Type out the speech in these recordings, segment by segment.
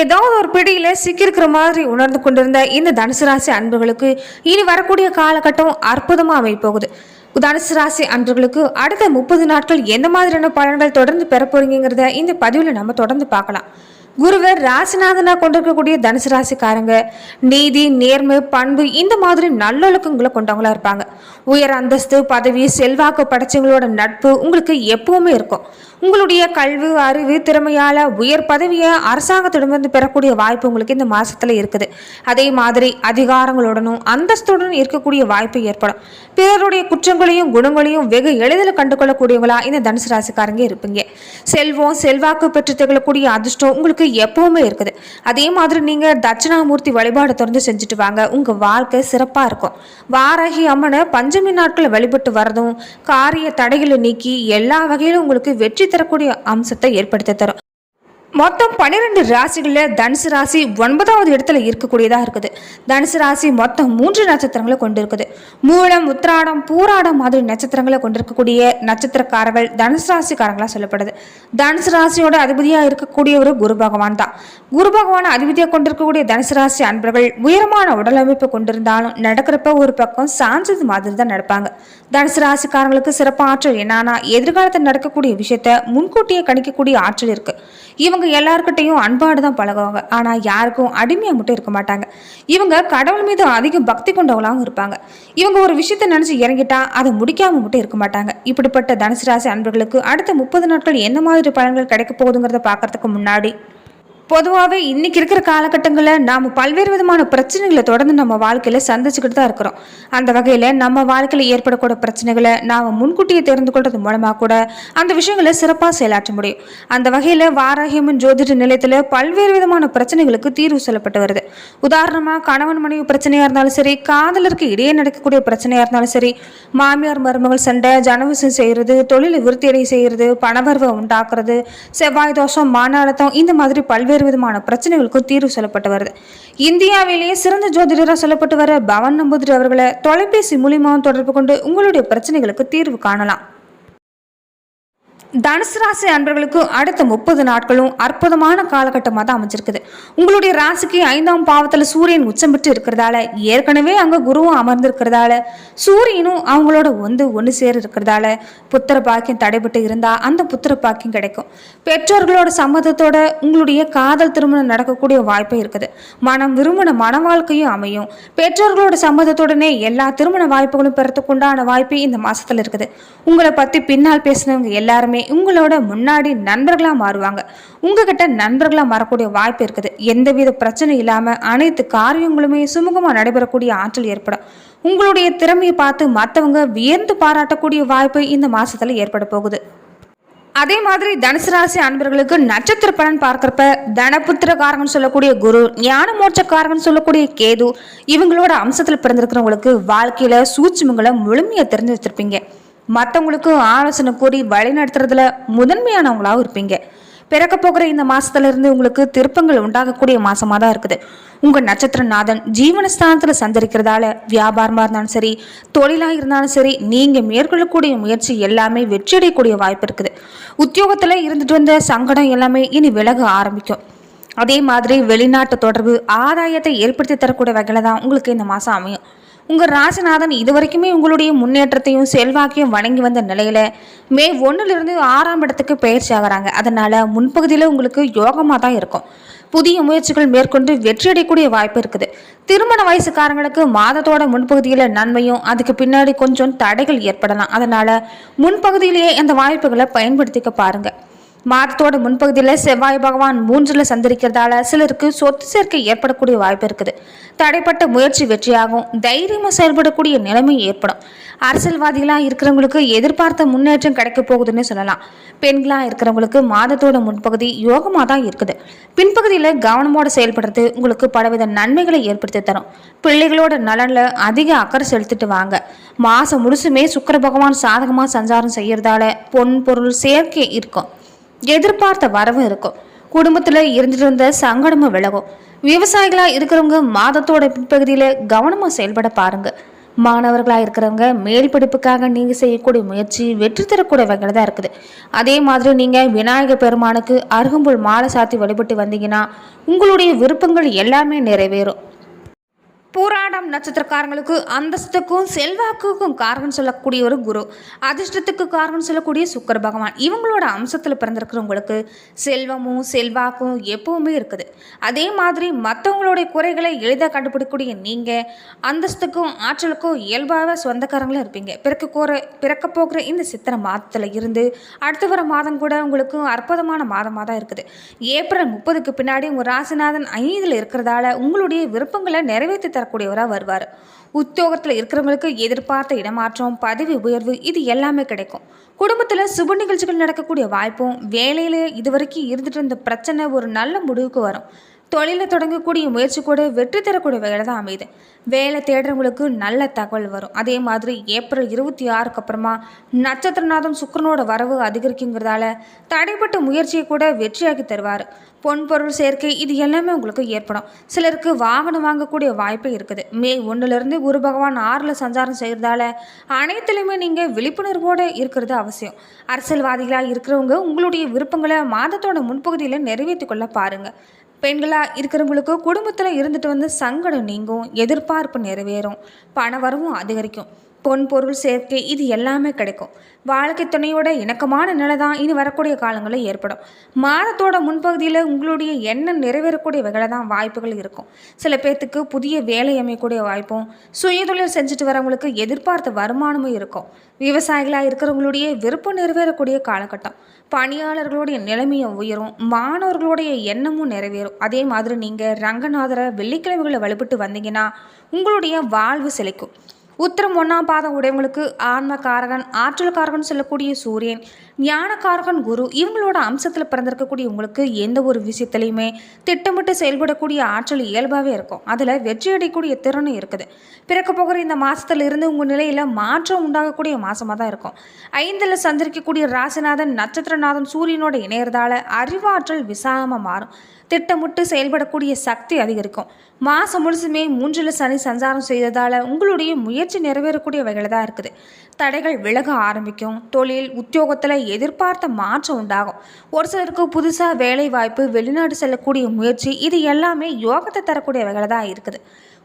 ஏதாவது ஒரு பிடியில் சிக்கியிருக்கிற மாதிரி உணர்ந்து கொண்டிருந்த இந்த தனுசு ராசி அன்புகளுக்கு இனி வரக்கூடிய காலகட்டம் அற்புதமாக அமைப்போகுது தனுசு ராசி அன்பர்களுக்கு அடுத்த முப்பது நாட்கள் எந்த மாதிரியான பலன்கள் தொடர்ந்து பெற போறீங்கிறத இந்த பதிவில் நம்ம தொடர்ந்து பார்க்கலாம். குருவர் ராசிநாதனாக கொண்டிருக்கக்கூடிய தனுசு ராசிக்காரங்க நீதி நேர்மை பண்பு இந்த மாதிரி நல்லொழுக்கங்களை கொண்டவங்களா இருப்பாங்க. உயர் அந்தஸ்து பதவி செல்வாக்கு படைச்சவங்களோட நட்பு உங்களுக்கு எப்பவுமே இருக்கும். உங்களுடைய கல்வி அறிவு திறமையால் உயர் பதவியை அரசாங்கத்திடமிருந்து பெறக்கூடிய வாய்ப்பு உங்களுக்கு இந்த மாதத்தில் இருக்குது. அதே மாதிரி அதிகாரங்களுடனும் அந்தஸ்துடனும் இருக்கக்கூடிய வாய்ப்பு ஏற்படும். பிறருடைய குற்றங்களையும் குணங்களையும் வெகு எளிதில் கண்டுகொள்ளக்கூடியவங்களா இந்த தனுசு ராசிக்காரங்க இருப்பீங்க. செல்வம் செல்வாக்கு பெற்று திகழக்கூடிய அதிர்ஷ்டம் உங்களுக்கு எப்பவுமே இருக்குது. அதே மாதிரி நீங்கள் தட்சிணாமூர்த்தி வழிபாடு தொடர்ந்து செஞ்சுட்டு வாங்க. உங்கள் வாழ்க்கை சிறப்பாக இருக்கும். வாராகி அம்மனை அஷ்டமி நாட்களை வழிபட்டு வரதும் காரிய தடைகளை நீக்கி எல்லா வகையிலும் உங்களுக்கு வெற்றி தரக்கூடிய அம்சத்தை ஏற்படுத்தி தரும். மொத்தம் பன்னிரெண்டு ராசிகளில் தனுசு ராசி ஒன்பதாவது இடத்துல இருக்கக்கூடியதாக இருக்குது. தனுசு ராசி மொத்தம் மூன்று நட்சத்திரங்களை கொண்டு இருக்குது மூலம் உத்திராடம் பூராடம் மாதிரி நட்சத்திரங்களை கொண்டிருக்கக்கூடிய நட்சத்திரக்காரர்கள் தனுசு ராசிக்காரங்களாக சொல்லப்படுது. தனுசு ராசியோட அதிபதியாக இருக்கக்கூடிய ஒரு குரு பகவான் தான். குரு பகவான் அதிபதியாக கொண்டிருக்கக்கூடிய தனுசு ராசி அன்பர்கள் உயரமான உடலமைப்பு கொண்டிருந்தாலும் நடக்கிறப்ப ஒரு பக்கம் சாஞ்சது மாதிரி தான் நடப்பாங்க. தனுசு ராசிக்காரங்களுக்கு சிறப்பு ஆற்றல் என்னன்னா எதிர்காலத்தில் நடக்கக்கூடிய விஷயத்த முன்கூட்டியே கணிக்கக்கூடிய ஆற்றல் இருக்கு. இவங்க எல்லாருக்கிட்டையும் அன்பாடு தான் பழகுவாங்க. ஆனால் யாருக்கும் அடிமையாக மட்டும் இருக்க மாட்டாங்க. இவங்க கடவுள் மீது அதிக பக்தி கொண்டவங்களாகவும் இருப்பாங்க. இவங்க ஒரு விஷயத்தை நினச்சி இறங்கிட்டா அதை முடிக்காம மட்டும் இருக்க மாட்டாங்க. இப்படிப்பட்ட தனுசு ராசி அன்பர்களுக்கு அடுத்த முப்பது நாட்கள் என்ன மாதிரி பலன்கள் கிடைக்க போகுதுங்கிறத பார்க்கறதுக்கு முன்னாடி பொதுவாகவே இன்றைக்கி இருக்கிற காலகட்டங்களில் நாம் பல்வேறு விதமான பிரச்சனைகளை தொடர்ந்து நம்ம வாழ்க்கையில் சந்திச்சுக்கிட்டு தான் இருக்கிறோம். அந்த வகையில் நம்ம வாழ்க்கையில் ஏற்படக்கூடிய பிரச்சனைகளை நாம் முன்கூட்டியே தெரிந்து கொள்றது மூலமாக கூட அந்த விஷயங்களை சிறப்பாக செயலாற்ற முடியும். அந்த வகையில் வாராகியம்மன் ஜோதிட நிலையத்தில் பல்வேறு விதமான பிரச்சனைகளுக்கு தீர்வு சொல்லப்பட்டு வருது. உதாரணமாக கணவன் மனைவி பிரச்சனையாக இருந்தாலும் சரி காதலருக்கு இடையே நடக்கக்கூடிய பிரச்சனையாக இருந்தாலும் சரி மாமியார் மருமகள் சண்டை ஜனவசம் செய்கிறது தொழிலை விருத்தியடை செய்கிறது பணவரவை உண்டாக்குறது செவ்வாய் தோஷம் மான அழுத்தம் இந்த மாதிரி பல்வேறு விதமான பிரச்சனைகளுக்கும் தீர்வு சொல்லப்பட்டு வருது. இந்தியாவிலேயே சிறந்த ஜோதிடராக சொல்லப்பட்டு வர பவன் நம்பூதிரி அவர்களை தொலைபேசி மூலியமாக தொடர்பு கொண்டு உங்களுடைய பிரச்சனைகளுக்கு தீர்வு காணலாம். தனுசு ராசி அன்பர்களுக்கு அடுத்த முப்பது நாட்களும் அற்புதமான காலகட்டமாக தான் அமைஞ்சிருக்குது. உங்களுடைய ராசிக்கு ஐந்தாம் பாவத்தில் சூரியன் உச்சம் பெற்று இருக்கிறதால ஏற்கனவே அங்கே குருவும் அமர்ந்திருக்கிறதால சூரியனும் அவங்களோட வந்து ஒன்று சேர இருக்கிறதால புத்திர பாக்கியம் தடைபட்டு இருந்தால் அந்த புத்திர பாக்கியம் கிடைக்கும். பெற்றோர்களோட சம்மதத்தோட உங்களுடைய காதல் திருமணம் நடக்கக்கூடிய வாய்ப்பு இருக்குது. மனம் விரும்பின மன வாழ்க்கையும் அமையும். பெற்றோர்களோட சம்மதத்துடனே எல்லா திருமண வாய்ப்புகளும் பெறத்துக்கு உண்டான வாய்ப்பு இந்த மாதத்தில் இருக்குது. உங்களை பற்றி பின்னால் பேசினவங்க எல்லாருமே உங்களோட முன்னாடி நண்பர்களாக மாறுவாங்க. உங்ககிட்ட நண்பர்களாக மாறக்கூடிய வாய்ப்பு இருக்குது. எந்தவித பிரச்சனை இல்லாமல் அனைத்து காரியங்களுமே சுமூகமாக நடைபெறக்கூடிய ஆற்றல் ஏற்படும். உங்களுடைய திறமையை பார்த்து மற்றவங்க வியந்து பாராட்டக்கூடிய வாய்ப்பு இந்த மாசத்துல ஏற்பட போகுது. அதே மாதிரி தனுசு ராசி அன்பர்களுக்கு நட்சத்திர பலன் பார்க்கறப்ப தனபுத்திரக்காரங்கன்னு சொல்லக்கூடிய குரு ஞான மோட்சக்காரங்கன்னு சொல்லக்கூடிய கேது இவங்களோட அம்சத்தில் பிறந்திருக்கிறவங்களுக்கு வாழ்க்கையில சூட்சுமங்களை முழுமையாக தெரிஞ்சு வச்சிருப்பீங்க. மற்றவங்களுக்கு ஆலோசனை கூறி வழி நடத்துறதுல முதன்மையானவங்களாகவும் இருப்பீங்க. பிறக்க போகிற இந்த மாசத்துல இருந்து உங்களுக்கு திருப்பங்கள் உண்டாகக்கூடிய மாசமாக தான் இருக்குது. உங்கள் நட்சத்திரநாதன் ஜீவனஸ்தானத்தில் சஞ்சரிக்கிறதால வியாபாரமாக இருந்தாலும் சரி தொழிலாக இருந்தாலும் சரி நீங்கள் மேற்கொள்ளக்கூடிய முயற்சி எல்லாமே வெற்றியடையக்கூடிய வாய்ப்பு இருக்குது. உத்தியோகத்தில் இருந்துட்டு வந்த சங்கடம் எல்லாமே இனி விலக ஆரம்பிக்கும். அதே மாதிரி வெளிநாட்டு தொடர்பு ஆதாயத்தை ஏற்படுத்தி தரக்கூடிய வகையில் தான் உங்களுக்கு இந்த மாதம் அமையும். உங்கள் ராசிநாதன் இதுவரைக்குமே உங்களுடைய முன்னேற்றத்தையும் செல்வாக்கையும் வணங்கி வந்த நிலையில் மே ஒன்றுலேருந்து ஆறாம் இடத்துக்கு பயிற்சி ஆகுறாங்க. அதனால் முன்பகுதியில் உங்களுக்கு யோகமாக தான் இருக்கும். புதிய முயற்சிகள் மேற்கொண்டு வெற்றியடையக்கூடிய வாய்ப்பு இருக்குது. திருமண வயசுக்காரங்களுக்கு மாதத்தோட முன்பகுதியில் நன்மையும் அதுக்கு பின்னாடி கொஞ்சம் தடைகள் ஏற்படலாம். அதனால் முன்பகுதியிலேயே அந்த வாய்ப்புகளை பயன்படுத்திக்க பாருங்க. மாதத்தோட முன்பகுதியில் செவ்வாய் பகவான் மூன்றில் சந்திரிக்கிறதால சிலருக்கு சொத்து சேர்க்கை ஏற்படக்கூடிய வாய்ப்பு இருக்குது. தடைப்பட்ட முயற்சி வெற்றியாகும். தைரியமாக செயல்படக்கூடிய நிலைமை ஏற்படும். அரசியல்வாதிகளாக இருக்கிறவங்களுக்கு எதிர்பார்த்த முன்னேற்றம் கிடைக்க போகுதுன்னு சொல்லலாம். பெண்களாக இருக்கிறவங்களுக்கு மாதத்தோட முன்பகுதி யோகமாக தான் இருக்குது. பின்பகுதியில் கவனமோடு செயல்படுறது உங்களுக்கு பலவித நன்மைகளை ஏற்படுத்தி தரும். பிள்ளைகளோட நலனில் அதிக அக்கறை செலுத்திட்டு வாங்க. மாதம் முழுசுமே சுக்கிர பகவான் சாதகமாக சஞ்சாரம் செய்கிறதால பொன் பொருள் சேர்க்கை இருக்கும். எதிர்பார்த்த வரவும் இருக்கும். குடும்பத்தில் இருந்துட்டு இருந்த சங்கடமும் விலகும். விவசாயிகளாக இருக்கிறவங்க மாதத்தோட பின்பகுதியில் கவனமாக செயல்பட பாருங்கள் மாணவர்களாக இருக்கிறவங்க மேல் படிப்புக்காக நீங்கள் செய்யக்கூடிய முயற்சி வெற்றி தரக்கூடிய வகையில் தான் இருக்குது. அதே மாதிரி நீங்கள் விநாயகர் பெருமானுக்கு அருகம்புல் மாலை சாத்தி வழிபட்டு வந்தீங்கன்னா உங்களுடைய விருப்பங்கள் எல்லாமே நிறைவேறும். பூராடம் நட்சத்திரக்காரங்களுக்கு அந்தஸ்துக்கும் செல்வாக்குக்கும் காரணம் சொல்லக்கூடிய ஒரு குரு. அதிர்ஷ்டத்துக்கு காரணம் சொல்லக்கூடிய சுக்கர பகவான். இவங்களோட அம்சத்தில் பிறந்திருக்கிறவங்களுக்கு செல்வமும் செல்வாக்கும் எப்பவுமே இருக்குது. அதே மாதிரி மற்றவங்களுடைய குறைகளை எளிதாக கண்டுபிடிக்கக்கூடிய நீங்கள் அந்தஸ்துக்கும் ஆற்றலுக்கும் இயல்பாக சொந்தக்காரங்களும் இருப்பீங்க. பிறக்க கோர பிறக்க போகிற இந்த சித்திரை மாதத்தில் இருந்து அடுத்து வர மாதம் கூட உங்களுக்கு அற்புதமான மாதமாக தான் இருக்குது. ஏப்ரல் முப்பதுக்கு பின்னாடி உங்கள் ராசிநாதன் ஐந்தில் இருக்கிறதால உங்களுடைய விருப்பங்களை நிறைவேற்றி தரக்கூடியவராக வருவார். உத்தியோகத்தில் இருக்கிறவங்களுக்கு எதிர்பார்த்த இடமாற்றம் பதவி உயர்வு இது எல்லாமே கிடைக்கும். குடும்பத்தில் சுப நிகழ்ச்சிகள் நடக்கக்கூடிய வாய்ப்பும் வேலையில் இதுவரைக்கும் இருந்துட்டு இருந்த பிரச்சனை ஒரு நல்ல முடிவுக்கு வரும். தொழிலை தொடங்கக்கூடிய முயற்சி கூட வெற்றி தரக்கூடிய வேலை தான் அமையுது. வேலை தேடுறவங்களுக்கு நல்ல தகவல் வரும். அதே மாதிரி ஏப்ரல் இருபத்தி ஆறுக்கு அப்புறமா நட்சத்திரநாதம் சுக்கரனோட வரவு அதிகரிக்குங்கிறதால தடைப்பட்ட முயற்சியை கூட வெற்றியாக்கி தருவார். பொன் பொருள் சேர்க்கை இது எல்லாமே உங்களுக்கு ஏற்படும். சிலருக்கு வாகனம் வாங்கக்கூடிய வாய்ப்பு இருக்குது. மே ஒன்றுலேருந்து குரு பகவான் ஆறில் சஞ்சாரம் செய்கிறதால அனைத்துலையுமே நீங்கள் விழிப்புணர்வோடு இருக்கிறது அவசியம். அரசியல்வாதிகளாக இருக்கிறவங்க உங்களுடைய விருப்பங்களை மாதத்தோட முன்பகுதியில் நிறைவேற்றி கொள்ள பாருங்கள் பெண்களாக இருக்கிறவங்களுக்கு குடும்பத்தில் இருந்துட்டு வந்து சங்கடம் நீங்கும் எதிர்பார்ப்பு நிறைவேறும். பண வரவும் அதிகரிக்கும். பொன் பொருள் சேர்க்கை இது எல்லாமே கிடைக்கும். வாழ்க்கை துணையோட இணக்கமான நிலை தான் இனி வரக்கூடிய காலங்களில் ஏற்படும். மாதத்தோட முன்பகுதியில் உங்களுடைய எண்ணம் நிறைவேறக்கூடிய வகையில் தான் வாய்ப்புகள் இருக்கும். சில பேர்த்துக்கு புதிய வேலை அமையக்கூடிய வாய்ப்பும் சுயதொழில் செஞ்சுட்டு வரவங்களுக்கு எதிர்பார்த்த வருமானமும் இருக்கும். விவசாயிகளாக இருக்கிறவங்களுடைய விருப்பம் நிறைவேறக்கூடிய காலகட்டம். பணியாளர்களுடைய நிலைமையும் உயரும் மாணவர்களுடைய எண்ணமும் நிறைவேறும். அதே மாதிரி நீங்கள் ரங்கநாதரை வெள்ளிக்கிழமைகளை வழிபட்டு வந்தீங்கன்னா உங்களுடைய வாழ்வு செழிக்கும். உத்திரம் ஒன்றாம் பாதம் உடையவங்களுக்கு ஆன்மகாரகன் ஆற்றல்காரகன் சொல்லக்கூடிய சூரியன். ஞானகாரகன் குரு. இவங்களோட அம்சத்தில் பிறந்திருக்கக்கூடிய உங்களுக்கு எந்த ஒரு விஷயத்துலையுமே திட்டமிட்டு செயல்படக்கூடிய ஆற்றல் இயல்பாகவே இருக்கும். அதில் வெற்றி அடையக்கூடிய திறனும் இருக்குது. பிறக்க போகிற இந்த மாதத்துல இருந்து உங்கள் நிலையில் மாற்றம் உண்டாகக்கூடிய மாதமாக தான் இருக்கும். ஐந்தில் சந்திரிக்கக்கூடிய ராசிநாதன் நட்சத்திரநாதன் சூரியனோட இணையறதால அறிவாற்றல் விசாலமாக மாறும். திட்டமிட்டு செயல்படக்கூடிய சக்தி அதிகரிக்கும். மாதம் முழுசுமே மூன்றில் சனி சஞ்சாரம் செய்ததால் உங்களுடைய முயற்சி நிறைவேறக்கூடிய வகையில் தான் இருக்குது. தடைகள் விலக ஆரம்பிக்கும். தொழில் உத்தியோகத்தில் எதிர்பார்த்த மாற்றம் உண்டாகும். ஒரு சிலருக்கு புதுசாக வேலை வாய்ப்பு வெளிநாடு செல்லக்கூடிய முயற்சி இது எல்லாமே யோகத்தை தரக்கூடிய வகையில் தான் இருக்குது.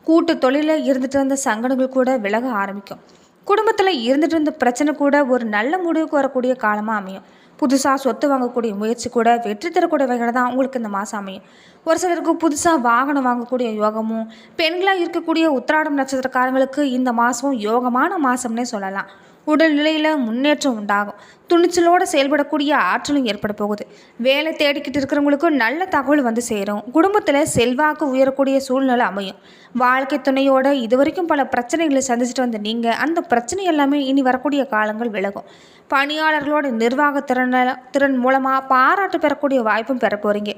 கூட்டு தொழிலில் இருந்துட்டு இருந்த சங்கடங்கள் கூட விலக ஆரம்பிக்கும். குடும்பத்தில் இருந்துட்டு இருந்த பிரச்சனை கூட ஒரு நல்ல முடிவுக்கு வரக்கூடிய காலமாக அமையும். புதுசாக சொத்து வாங்கக்கூடிய முயற்சி கூட வெற்றி தரக்கூடிய வகையில் தான் உங்களுக்கு இந்த மாதம் அமையும். ஒரு சிலருக்கு புதுசாக வாகனம் வாங்கக்கூடிய யோகமும் பெண்களாக இருக்கக்கூடிய உத்திராடம் நட்சத்திரக்காரங்களுக்கு இந்த மாதம் யோகமான மாதம்னே சொல்லலாம். உடல்நிலையில் முன்னேற்றம் உண்டாகும். துணிச்சலோடு செயல்படக்கூடிய ஆற்றலும் ஏற்பட போகுது. வேலை தேடிக்கிட்டு இருக்கிறவங்களுக்கும் நல்ல தகவல் வந்து சேரும். குடும்பத்தில் செல்வாக்கு உயரக்கூடிய சூழ்நிலை அமையும். வாழ்க்கை துணையோட இதுவரைக்கும் பல பிரச்சனைகளை சந்திச்சுட்டு வந்த நீங்கள் அந்த பிரச்சனை எல்லாமே இனி வரக்கூடிய காலங்கள் விலகும். பணியாளர்களோட நிர்வாக திறன திறன் மூலமாக பாராட்டு பெறக்கூடிய வாய்ப்பும் பெற போகிறீங்க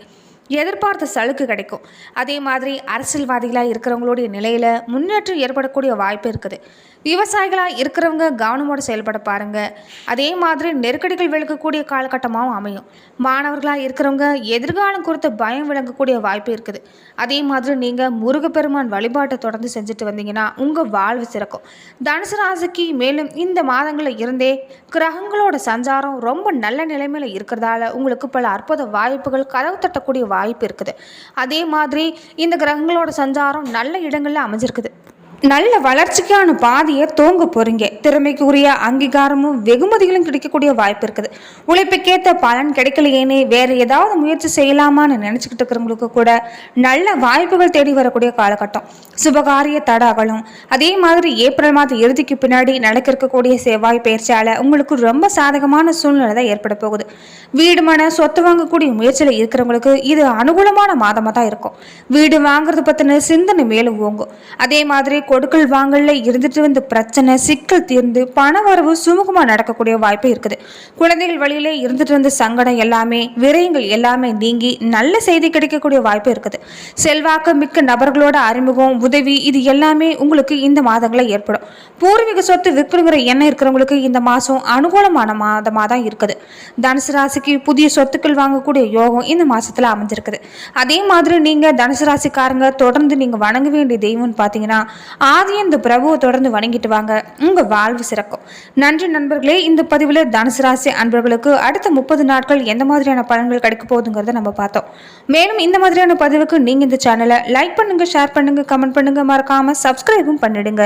எதிர்பார்த்த சலுக்கு கிடைக்கும். அதே மாதிரி அரசியல்வாதிகளாக இருக்கிறவங்களுடைய நிலையில் முன்னேற்றம் ஏற்படக்கூடிய வாய்ப்பு இருக்குது. விவசாயிகளாக இருக்கிறவங்க கவனமோடு செயல்பட பாருங்கள் அதே மாதிரி நெருக்கடிகள் விளக்கக்கூடிய காலகட்டமாகவும் அமையும். மாணவர்களாக இருக்கிறவங்க எதிர்காலம் குறித்த பயம் விளங்கக்கூடிய வாய்ப்பு இருக்குது. அதே மாதிரி நீங்கள் முருகப்பெருமான் வழிபாட்டை தொடர்ந்து செஞ்சுட்டு வந்தீங்கன்னா உங்கள் வாழ்வு சிறக்கும். தனுசு ராசிக்கு மேலும் இந்த மாதங்களில் இருந்தே கிரகங்களோட சஞ்சாரம் ரொம்ப நல்ல நிலைமையில் இருக்கிறதால உங்களுக்கு பல அற்புத வாய்ப்புகள் கதவு தட்டக்கூடிய வாய்ப்பு இருக்குது. அதே மாதிரி இந்த கிரகங்களோட சஞ்சாரம் நல்ல இடங்களில் அமைஞ்சிருக்குது. நல்ல வளர்ச்சிக்கான பாதையை தோங்க போறீங்க. திறமைக்கு உரிய அங்கீகாரமும் வெகுமதிகளும் கிடைக்கக்கூடிய வாய்ப்பு இருக்குது. உழைப்புக்கேற்ற பலன் கிடைக்கலையேனே வேற ஏதாவது முயற்சி செய்யலாமான்னு நினச்சிக்கிட்டு இருக்கிறவங்களுக்கு கூட நல்ல வாய்ப்புகள் தேடி வரக்கூடிய காலகட்டம். சுபகாரிய தடாகலும் அதே மாதிரி ஏப்ரல் மாத இறுதிக்கு பின்னாடி நடக்க இருக்கக்கூடிய செவ்வாய் பயிற்சியால் உங்களுக்கு ரொம்ப சாதகமான சூழ்நிலை தான் ஏற்பட போகுது. வீடு மன சொத்து வாங்கக்கூடிய முயற்சியில் இருக்கிறவங்களுக்கு இது அனுகூலமான மாதமாக தான் இருக்கும். வீடு வாங்குறது பற்றின சிந்தனை மேலும் ஓங்கும். அதே மாதிரி கொடுக்கல் வாங்கல்ல இருந்துட்டு வந்த பிரச்சனை சிக்கல் தீர்ந்து பண வரவு சுமூகமாக நடக்கக்கூடிய வாய்ப்பு இருக்குது. குழந்தைகள் வழியிலே இருந்துட்டு வந்த சங்கடம் எல்லாமே விரயங்கள் எல்லாமே நீங்கி நல்ல செய்தி கிடைக்கக்கூடிய வாய்ப்பு இருக்குது. செல்வாக்கு மிக்க நபர்களோட அறிமுகம் உதவி இது எல்லாமே உங்களுக்கு இந்த மாதங்களில் ஏற்படும். பூர்வீக சொத்து விற்கணுங்கிற எண்ணம் இருக்கிறவங்களுக்கு இந்த மாதம் அனுகூலமான மாதமாக தான் இருக்குது. தனுசு ராசிக்கு புதிய சொத்துக்கள் வாங்கக்கூடிய யோகம் இந்த மாதத்தில் அமைஞ்சிருக்குது. அதே மாதிரி நீங்கள் தனுசு ராசிக்காரங்க தொடர்ந்து நீங்கள் வணங்க வேண்டிய தெய்வம்னு பார்த்தீங்கன்னா ஆதி இந்த பிரபுவை தொடர்ந்து வணங்கிட்டு வாங்க. உங்கள் வாழ்வு சிறக்கும். நன்றி நண்பர்களே இந்த பதிவில் தனுசு ராசி அன்பர்களுக்கு அடுத்த முப்பது நாட்கள் எந்த மாதிரியான பலன்கள் கிடைக்க போகுதுங்கிறத நம்ம பார்த்தோம். மேலும் இந்த மாதிரியான பதிவுக்கு நீங்கள் இந்த சேனலை லைக் பண்ணுங்கள் ஷேர் பண்ணுங்கள் கமெண்ட் பண்ணுங்கள் மறக்காமல் சப்ஸ்கிரைபும் பண்ணிடுங்க.